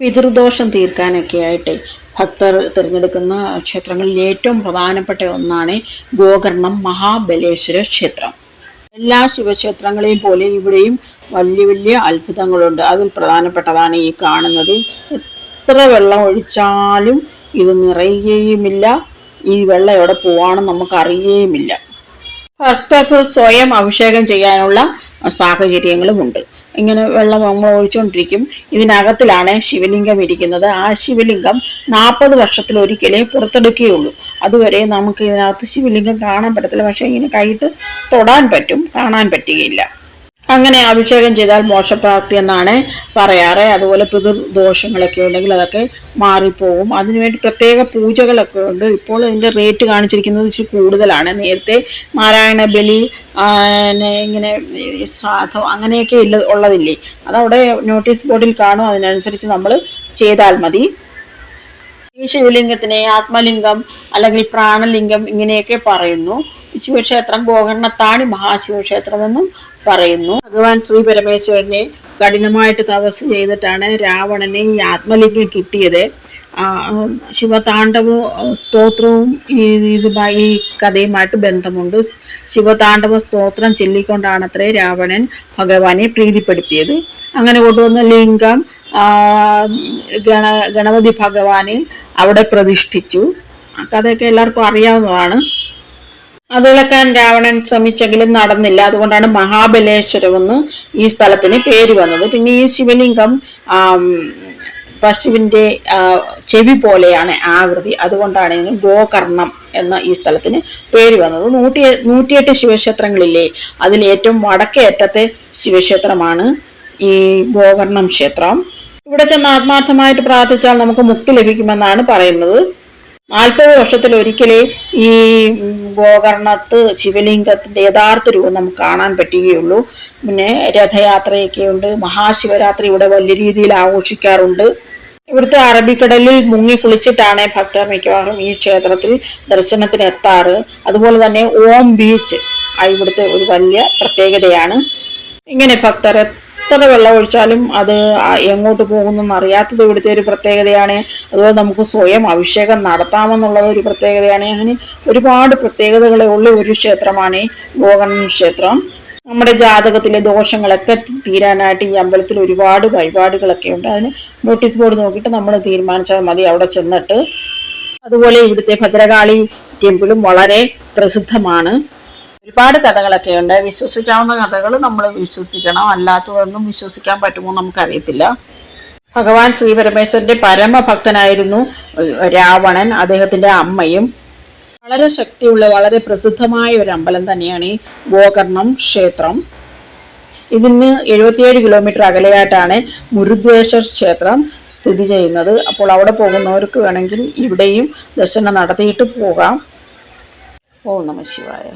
പിതൃദോഷം തീർക്കാനൊക്കെ ആയിട്ട് ഭക്തർ തിരഞ്ഞെടുക്കുന്ന ക്ഷേത്രങ്ങളിൽ ഏറ്റവും പ്രധാനപ്പെട്ട ഒന്നാണ് ഗോകർണം മഹാബലേശ്വര ക്ഷേത്രം. എല്ലാ ശിവക്ഷേത്രങ്ങളെയും പോലെ ഇവിടെയും വലിയ വലിയ അത്ഭുതങ്ങളുണ്ട്. അതിൽ പ്രധാനപ്പെട്ടതാണ് ഈ കാണുന്നത്. എത്ര വെള്ളം ഒഴിച്ചാലും ഇത് നിറയുകയുമില്ല. ഈ വെള്ളം എവിടെ പോവാണെന്ന് നമുക്ക് അറിയുകയുമില്ല ഭക്തർക്ക് സ്വയം അഭിഷേകം ചെയ്യാനുള്ള സാഹചര്യങ്ങളുമുണ്ട് ഇങ്ങനെ വെള്ളം നമ്മൾ ഒഴിച്ചുകൊണ്ടിരിക്കും. ഇതിനകത്തിലാണ് ശിവലിംഗം ഇരിക്കുന്നത്. ആ ശിവലിംഗം നാൽപ്പത് വർഷത്തിൽ ഒരിക്കലേ പുറത്തെടുക്കുകയുള്ളൂ. അതുവരെ നമുക്ക് ഇതിനകത്ത് ശിവലിംഗം കാണാൻ പറ്റത്തില്ല. പക്ഷേ ഇങ്ങനെ കൈയിട്ട് തൊടാൻ പറ്റും. കാണാൻ പറ്റുകയില്ല. അങ്ങനെ അഭിഷേകം ചെയ്താൽ മോക്ഷപ്രാപ്തി എന്നാണ് പറയാറ്. അതുപോലെ പിതൃദോഷങ്ങളൊക്കെ ഉണ്ടെങ്കിൽ അതൊക്കെ മാറിപ്പോകും അതിനുവേണ്ടി പ്രത്യേക പൂജകളൊക്കെ ഉണ്ട്. ഇപ്പോൾ ഇതിന്റെ റേറ്റ് കാണിച്ചിരിക്കുന്നത് ഇച്ചിരി കൂടുതലാണ്. നേരത്തെ നാരായണ ബലി ഇങ്ങനെ ശ്രാദ്ധം അങ്ങനെയൊക്കെ ഇല്ല ഉള്ളതില്ലേ. അതവിടെ നോട്ടീസ് ബോർഡിൽ കാണും. അതിനനുസരിച്ച് നമ്മൾ ചെയ്താൽ മതി. ഈ ശിവലിംഗത്തിനെ ആത്മലിംഗം അല്ലെങ്കിൽ പ്രാണലിംഗം ഇങ്ങനെയൊക്കെ പറയുന്നു. ശിവക്ഷേത്രം ഗോകർണത്താണി മഹാശിവക്ഷേത്രം എന്നും പറയുന്നു. ഭഗവാൻ ശ്രീ പരമേശ്വരനെ കഠിനമായിട്ട് തപസ് ചെയ്തിട്ടാണ് രാവണന് ഈ ആത്മലിംഗം കിട്ടിയത്. ശിവതാണ്ഡവ സ്തോത്രവും ഈ ഇതുമായി ഈ കഥയുമായിട്ട് ബന്ധമുണ്ട്. ശിവതാണ്ഡവ സ്തോത്രം ചൊല്ലിക്കൊണ്ടാണ് അത്രേ രാവണൻ ഭഗവാനെ പ്രീതിപ്പെടുത്തിയത്. അങ്ങനെ കൊണ്ടുവന്ന ലിംഗം ഗണ ഗണപതി ഭഗവാന് അവിടെ പ്രതിഷ്ഠിച്ചു. കഥയൊക്കെ എല്ലാവർക്കും അറിയാവുന്നതാണ്. അത് ഇളക്കാൻ രാവണൻ ശ്രമിച്ചെങ്കിലും നടന്നില്ല. അതുകൊണ്ടാണ് മഹാബലേശ്വരം എന്ന് ഈ സ്ഥലത്തിന് പേര് വന്നത്. പിന്നെ ഈ ശിവലിംഗം പശുവിന്റെ ചെവി പോലെയാണ് ആകൃതി. അതുകൊണ്ടാണ് ഇതിന് ഗോകർണം എന്ന ഈ സ്ഥലത്തിന് പേര് വന്നത്. നൂറ്റി നൂറ്റിയെട്ട് ശിവക്ഷേത്രങ്ങളില്ലേ? അതിൽ ഏറ്റവും വടക്കേ അറ്റത്തെ ശിവക്ഷേത്രമാണ് ഈ ഗോകർണം ക്ഷേത്രം. ഇവിടെ ചെന്ന് ആത്മാർത്ഥമായിട്ട് പ്രാർത്ഥിച്ചാൽ നമുക്ക് മുക്തി ലഭിക്കുമെന്നാണ് പറയുന്നത്. നാൽപ്പത് വർഷത്തിൽ ഒരിക്കലേ ഈ ഗോകർണത്ത് ശിവലിംഗത്തിന്റെ യഥാർത്ഥ രൂപം നമുക്ക് കാണാൻ പറ്റുകയുള്ളൂ. പിന്നെ രഥയാത്രയൊക്കെ ഉണ്ട് മഹാശിവരാത്രി ഇവിടെ വലിയ രീതിയിൽ ആഘോഷിക്കാറുണ്ട്. ഇവിടുത്തെ അറബിക്കടലിൽ മുങ്ങി കുളിച്ചിട്ടാണ് ഭക്തർ മിക്കവാറും ഈ ക്ഷേത്രത്തിൽ ദർശനത്തിന് എത്താറ്. അതുപോലെ തന്നെ ഓം ബീച്ച് ഇവിടുത്തെ ഒരു വലിയ പ്രത്യേകതയാണ്. ഇങ്ങനെ ഭക്തർ എത്ര വെള്ളം ഒഴിച്ചാലും അത് എങ്ങോട്ട് പോകുന്നെന്ന് അറിയാത്തത് ഇവിടുത്തെ ഒരു പ്രത്യേകതയാണ്. അതുപോലെ നമുക്ക് സ്വയം അഭിഷേകം നടത്താമെന്നുള്ളത് ഒരു പ്രത്യേകതയാണ്. അങ്ങനെ ഒരുപാട് പ്രത്യേകതകളെ ഉള്ള ഒരു ക്ഷേത്രമാണ് ഗോകർണൻ ക്ഷേത്രം. നമ്മുടെ ജാതകത്തിലെ ദോഷങ്ങളൊക്കെ തീരാനായിട്ട് ഈ അമ്പലത്തിൽ ഒരുപാട് വഴിപാടുകളൊക്കെ ഉണ്ട്. അതിന് നോട്ടീസ് ബോർഡ് നോക്കിയിട്ട് നമ്മൾ തീരുമാനിച്ചാൽ മതി അവിടെ ചെന്നിട്ട്. അതുപോലെ ഇവിടുത്തെ ഭദ്രകാളി ടെമ്പിളും വളരെ പ്രസിദ്ധമാണ്. ഒരുപാട് കഥകളൊക്കെ ഉണ്ട്. വിശ്വസിക്കാവുന്ന കഥകൾ നമ്മൾ വിശ്വസിക്കണം. അല്ലാത്തതൊന്നും വിശ്വസിക്കാൻ പറ്റുമോ നമുക്കറിയത്തില്ല. ഭഗവാൻ ശ്രീ പരമേശ്വരന്റെ പരമഭക്തനായിരുന്നു രാവണൻ അദ്ദേഹത്തിന്റെ അമ്മയും. വളരെ ശക്തിയുള്ള വളരെ പ്രസിദ്ധമായ ഒരു അമ്പലം തന്നെയാണ് ഈ ഗോകർണം ക്ഷേത്രം. ഇതിന് എഴുപത്തിയേഴ് കിലോമീറ്റർ അകലെയായിട്ടാണ് മുരുദ്വേശ്വർ ക്ഷേത്രം സ്ഥിതി ചെയ്യുന്നത്. അപ്പോൾ അവിടെ പോകുന്നവർക്ക് വേണമെങ്കിൽ ഇവിടെയും ദർശനം നടത്തിയിട്ട് പോകാം. ഓ നമ ശിവായ.